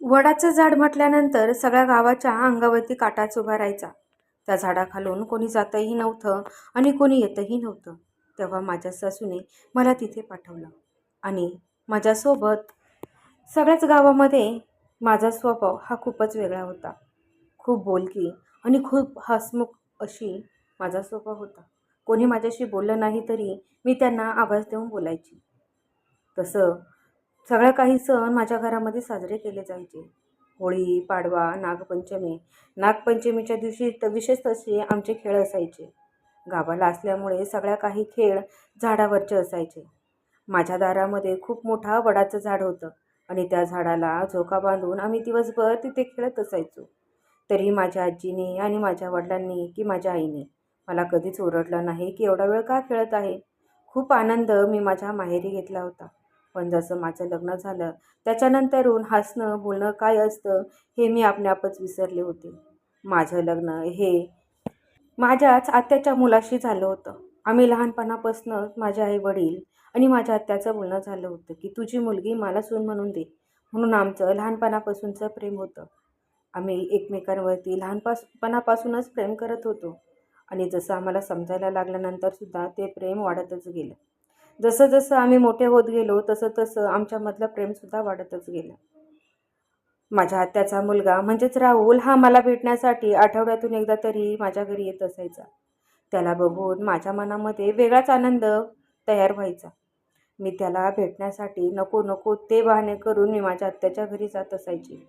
वडाचं झाड म्हटल्यानंतर सगळ्या गावाच्या अंगावरती काटाच उभा राहायचा. त्या झाडाखालून कोणी जातही नव्हतं आणि कोणी येतही नव्हतं. तेव्हा माझ्या सासूने मला तिथे पाठवलं. आणि माझ्यासोबत सगळ्याच गावामध्ये माझा स्वभाव हा खूपच वेगळा होता. खूप बोलकी आणि खूप हसमुख अशी माझा स्वभाव होता. कोणी माझ्याशी बोललं नाही तरी मी त्यांना आवाज देऊन बोलायची. तसं सगळ्या काही सण माझ्या घरामध्ये साजरे केले जायचे. होळी पाडवा नागपंचमी. नागपंचमीच्या दिवशी तर विशेष तसे आमचे खेळ असायचे. गावाला असल्यामुळे सगळ्या काही खेळ झाडावरचे असायचे. माझ्या दारामध्ये खूप मोठा वडाचं झाड होतं आणि त्या झाडाला झोका बांधून आम्ही दिवसभर तिथे खेळत असायचो. तरी माझ्या आजीने आणि माझ्या वडिलांनी की माझ्या आईने मला कधीच ओरडलं नाही की एवढा वेळ का खेळत आहे? खूप आनंद मी माझ्या माहेरी घेतला होता. पण जसं माझं लग्न झालं त्याच्यानंतरून हसणं बोलणं काय असतं हे मी आपल्यापच विसरले होते. माझं लग्न हे माझ्याच आत्याच्या मुलाशी झालं होतं. आम्ही लहानपणापासूनच माझे आई वडील आणि माझ्या आत्याचं बोलणं झालं होतं की तुझी मुलगी मला सून म्हणून दे. म्हणून आमचं लहानपणापासूनचं प्रेम होतं. आम्ही एकमेकांवरती लहानपासपणापासूनच प्रेम करत होतो. आणि जसं आम्हाला समजायला लागल्यानंतरसुद्धा ते प्रेम वाढतच गेलं. जसं जसं आम्ही मोठे होत गेलो तसं तसं आमच्यामधलं प्रेमसुद्धा वाढतच गेलं. माझ्या आत्याचा मुलगा म्हणजेच राहुल हा मला भेटण्यासाठी आठवड्यातून एकदा तरी माझ्या घरी येत असायचा. त्याला बघून माझ्या मनामध्ये वेगळाच आनंद तयार व्हायचा. मी त्याला भेटण्यासाठी नको नको ते बहाणे करून मी माझ्या आत्याच्या घरी जात असायची.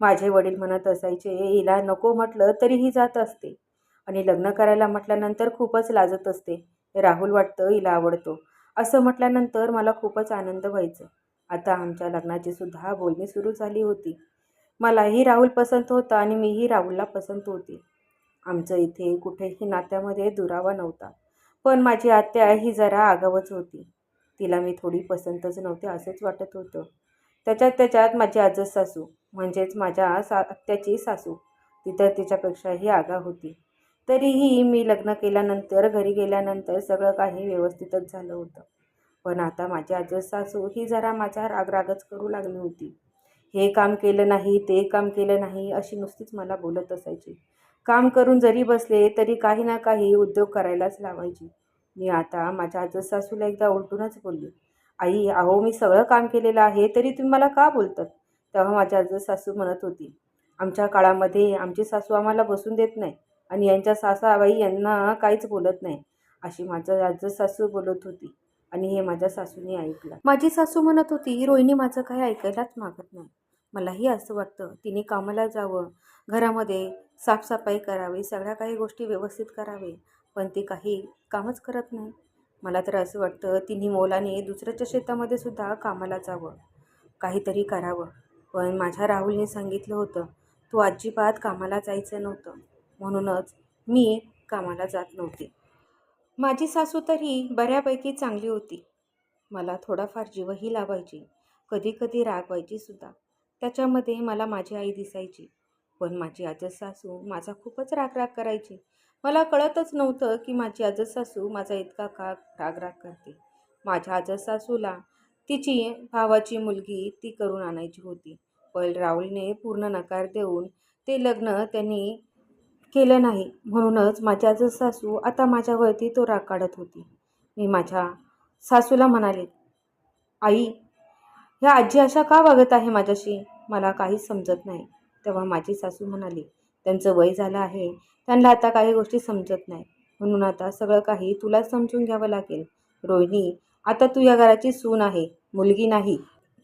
माझे वडील म्हणत असायचे हिला नको म्हटलं तरीही जात असते. आणि लग्न करायला म्हटल्यानंतर खूपच लाजत असते. राहुल वाटतं हिला आवडतो. असं म्हटल्यानंतर मला खूपच आनंद व्हायचं. आता आमच्या लग्नाची सुद्धा बोलणी सुरू झाली होती. मलाही राहुल पसंत होता आणि मीही राहुलला पसंत होती. आमचं इथे कुठेही नात्यामध्ये दुरावा नव्हता. पण माझी आत्या ही जरा आगावच होती. तिला मी थोडी पसंतच नव्हते असंच वाटत होतं. त्याच्यात त्याच्यात माझी आजच सासू म्हणजेच माझ्या सा आत्याची सासू ती तर तिच्यापेक्षाही आगा होती. तरीही मी लग्न केल्यानंतर घरी गेल्यानंतर सगळं काही व्यवस्थितच झालं होतं. पण आता माझी आजच सासू ही जरा माझा रागरागच करू लागली होती. हे काम केलं नाही ते काम केलं नाही अशी नुसतीच मला बोलत असायची. काम करून जरी बसले तरी काही ना काही उद्योग करायलाच लावायची. मी आता माझ्या आजच सासूला एकदा उलटूनच बोलली आई अहो मी सगळं काम केलेलं आहे तरी तुम्ही मला का बोलतात? तेव्हा माझ्या आजच सासू म्हणत होती आमच्या काळामध्ये आमची सासू आम्हाला बसून देत नाही. आणि यांच्या सासाबाई यांना काहीच बोलत नाही अशी माझं आज सासू बोलत होती आणि हे माझ्या सासूने ऐकलं. माझी सासू म्हणत होती रोहिणी माझं काही ऐकायलाच मागत नाही. मलाही असं वाटतं तिने कामाला जावं घरामध्ये साफसफाई करावी सगळ्या काही गोष्टी व्यवस्थित करावे पण ती काही कामच करत नाही. मला तर असं वाटतं तिने मोलाने दुसऱ्याच्या शेतामध्ये सुद्धा कामाला जावं काहीतरी करावं. पण माझ्या राहुलने सांगितलं होतं तू अजिबात कामाला जायचं नव्हतं. म्हणूनच मी कामाला जात नव्हते. माझी सासू तरी बऱ्यापैकी चांगली होती. मला थोडाफार जीवही लावायची कधी कधी रागवायची सुद्धा. त्याच्यामध्ये मला माझी आई दिसायची. पण माझी आजच सासू माझा खूपच रागराग करायची. मला कळतच नव्हतं की माझी आजच सासू माझा इतका का रागराग करते. माझ्या आजच सासूला तिची भावाची मुलगी ती करून आणायची होती. पण राहुलने पूर्ण नकार देऊन ते लग्न त्यांनी केलं नाही. म्हणूनच माझ्या सासू आता माझ्यावरती तो राग काढत होती. मी माझ्या सासूला म्हणाले आई ह्या आजी अशा का वागत आहे माझ्याशी? मला काहीच समजत नाही. तेव्हा माझी सासू म्हणाली त्यांचं वय झालं आहे. त्यांना आता काही गोष्टी समजत नाही. म्हणून आता सगळं काही तुला समजून घ्यावं लागेल. रोहिणी आता तू या घराची सून आहे. मुलगी नाही.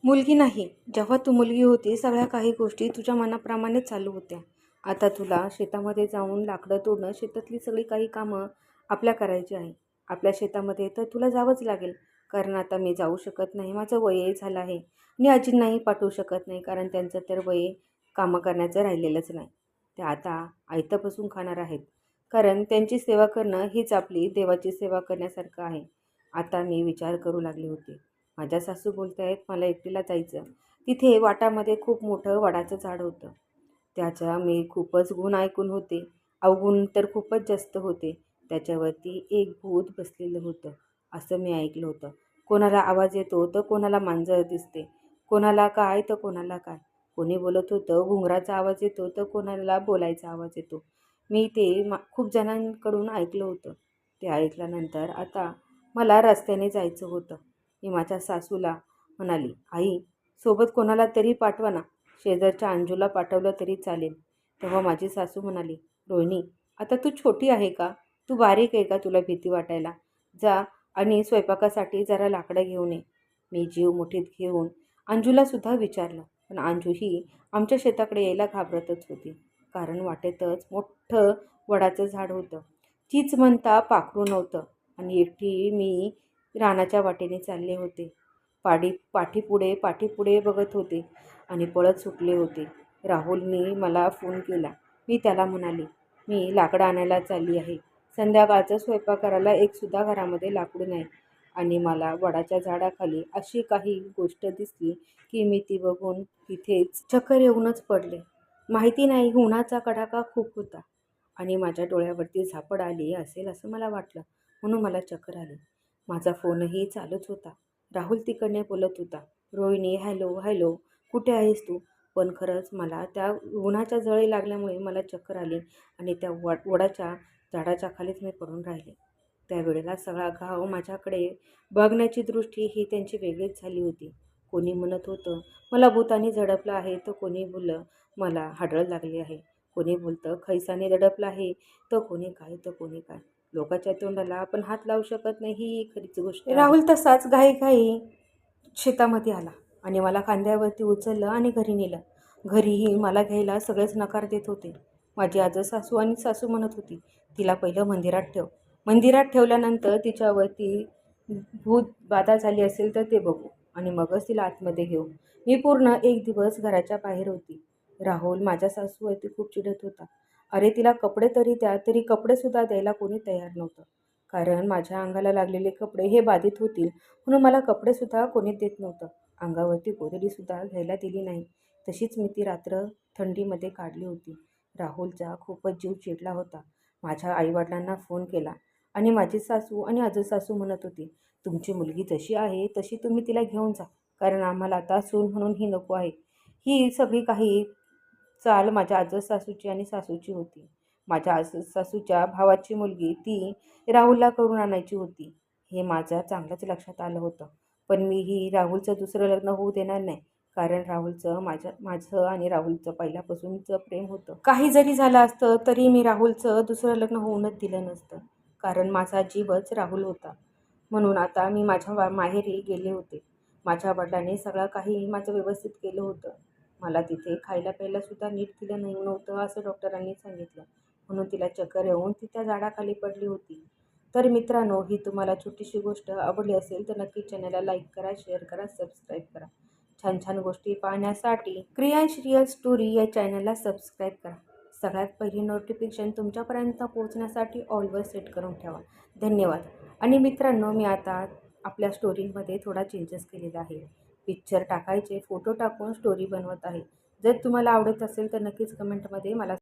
मुलगी नाही. जेव्हा तू मुलगी होती सगळ्या काही गोष्टी तुझ्या मनाप्रमाणे चालू होत्या. आता तुला शेतामध्ये जाऊन लाकडं तोडणं शेतातली सगळी काही कामं आपल्या करायची आहे. आपल्या शेतामध्ये तर तुला जावंच लागेल कारण आता मी जाऊ शकत नाही. माझं वयही झालं आहे. आणि आजींनाही पाठवू शकत नाही कारण त्यांचं तर वय कामं करण्याचं राहिलेलंच नाही. ते आता आयतं बसून खाणार आहेत. कारण त्यांची सेवा करणं हीच आपली देवाची सेवा करण्यासारखं आहे. आता मी विचार करू लागले होते. माझ्या सासू बोलत आहेत मला एकटीला जायचं. तिथे वाटामध्ये खूप मोठं वडाचं झाड होतं. त्याच्या मी खूपच गुण ऐकून होते. अवगुण तर खूपच जास्त होते. त्याच्यावरती एक भूत बसलेलं होतं असं मी ऐकलं होतं. कोणाला आवाज येतो तर कोणाला मांजर दिसते. कोणाला काय तर कोणाला काय. कोणी बोलत होतं घुंगराचा आवाज येतो तर कोणाला बोलायचा आवाज येतो. मी ते मा खूप जणांकडून ऐकलं होतं. ते ऐकल्यानंतर आता मला रस्त्याने जायचं होतं. मी माझ्या सासूला म्हणाली आई सोबत कोणाला तरी पाठवा ना. शेजारच्या अंजूला पाठवलं तरी चालेल. तेव्हा माझी सासू म्हणाली रोहिणी आता तू छोटी आहे का? तू बारीक आहे का तुला भीती वाटायला? जा आणि स्वयंपाकासाठी जरा लाकडं घेऊन ये. मी जीव मुठीत घेऊन अंजूलासुद्धा विचारलं पण अंजू ही आमच्या शेताकडे यायला घाबरतच होती. कारण वाटेतच मोठं वडाचं झाड होतं. तीच म्हणता पाखरू नव्हतं आणि एकटी मी रानाच्या वाटेने चालले होते. पाडी पाठीपुढे पाठीपुढे बघत होते आणि पळत सुटले होते. राहुलने मला फोन केला. मी त्याला म्हणाले मी लाकडं आणायला चालली आहे. संध्याकाळचं स्वयंपाक करायला एकसुद्धा घरामध्ये लाकूड नाही आणि मला वडाच्या झाडाखाली अशी काही गोष्ट दिसली की मी ती बघून तिथेच चक्कर येऊनच पडले. माहिती नाही उन्हाचा कडाका खूप होता आणि माझ्या डोळ्यावरती झापड आली असेल असं मला वाटलं. म्हणून मला चक्कर आली. माझा फोनही चालूच होता. राहुल तिकडने बोलत होता. रोहिणी हॅलो हॅलो कुठे आहेस तू? पण खरंच मला त्या उन्हाच्या जळी लागल्यामुळे मला चक्कर आली आणि त्या वड वडाच्या झाडाच्या खालीच मी पडून राहिले. त्यावेळेला सगळा गाव माझ्याकडे बघण्याची दृष्टी ही त्यांची वेगळीच झाली होती. कोणी म्हणत होतं मला भूताने झडपलं आहे. तर कोणी बोललं मला हाडळ लागली आहे. कोणी बोलतं खैसाने दडपलं आहे. तर कोणी काय तर कोणी काय. लोकाच्या तोंडाला आपण हात लावू शकत नाही ही खरीच गोष्ट आहे. राहुल तसाच घाई घाई शेतामध्ये आला आणि मला खांद्यावरती उचललं आणि घरी नेलं. घरीही मला घ्यायला सगळेच नकार देत होते. माझी आजं सासू आणि सासू म्हणत होती तिला पहिलं मंदिरात ठेव. मंदिरात ठेवल्यानंतर तिच्यावरती भूत बाधा झाली असेल तर ते बघू आणि मगच तिला आतमध्ये घेऊ. मी पूर्ण एक दिवस घराच्या बाहेर होती. राहुल माझ्या सासूवरती खूप चिडत होता. अरे तिला कपडे तरी द्या तरी कपडेसुद्धा द्यायला कोणी तयार नव्हतं. कारण माझ्या अंगाला लागलेले कपडे हे बाधित होतील म्हणून मला कपडेसुद्धा कोणी देत नव्हतं. अंगावरती गोदडीसुद्धा घ्यायला दिली नाही. तशीच मी ती रात्र थंडीमध्ये काढली होती. राहुलचा खूपच जीव चिडला होता. माझ्या आईवडिलांना फोन केला आणि माझी सासू आणि आजू सासू म्हणत होती तुमची मुलगी जशी आहे तशी तुम्ही तिला घेऊन जा कारण आम्हाला आता सून म्हणून ही नको आहे. ही सगळी काही चाल माझ्या आजस सासूची आणि सासूची होती. माझ्या आजस सासूच्या भावाची मुलगी ती राहुलला करून आणायची होती. हे माझ्या चांगलंच लक्षात आलं होतं. पण मी ही राहुलचं दुसरं लग्न होऊ देणार नाही. कारण राहुलचं माझ्या माझं आणि राहुलचं पहिल्यापासूनचं प्रेम होतं. काही जरी झालं असतं तरी मी राहुलचं दुसरं लग्न होऊनच दिलं नसतं. कारण माझा जीवच राहुल होता. म्हणून आता मी माझ्या वा माहेरी गेले होते. माझ्या वडिलांनी सगळं काही माझं व्यवस्थित केलं होतं. मला तिथे खायला प्यायलासुद्धा नीट तिला नाही नव्हतं असं डॉक्टरांनी सांगितलं. म्हणून तिला चक्कर येऊन ती त्या झाडाखाली पडली होती. तर मित्रांनो ही तुम्हाला छोटीशी गोष्ट आवडली असेल तर नक्की चॅनलला लाईक करा शेअर करा सबस्क्राईब करा. छान छान गोष्टी पाहण्यासाठी क्रियांश रिअल स्टोरी या चॅनलला सबस्क्राईब करा. सगळ्यात पहिली नोटिफिकेशन तुमच्यापर्यंत पोहोचण्यासाठी ऑलवर सेट करून ठेवा. धन्यवाद. आणि मित्रांनो मी आता आपल्या स्टोरीमध्ये थोडा चेंजेस केलेला आहे. पिक्चर टाकायचे फोटो टाकून स्टोरी बनवत आहे. जर तुम्हाला आवडत असेल तर नक्कीच कमेंटमध्ये मला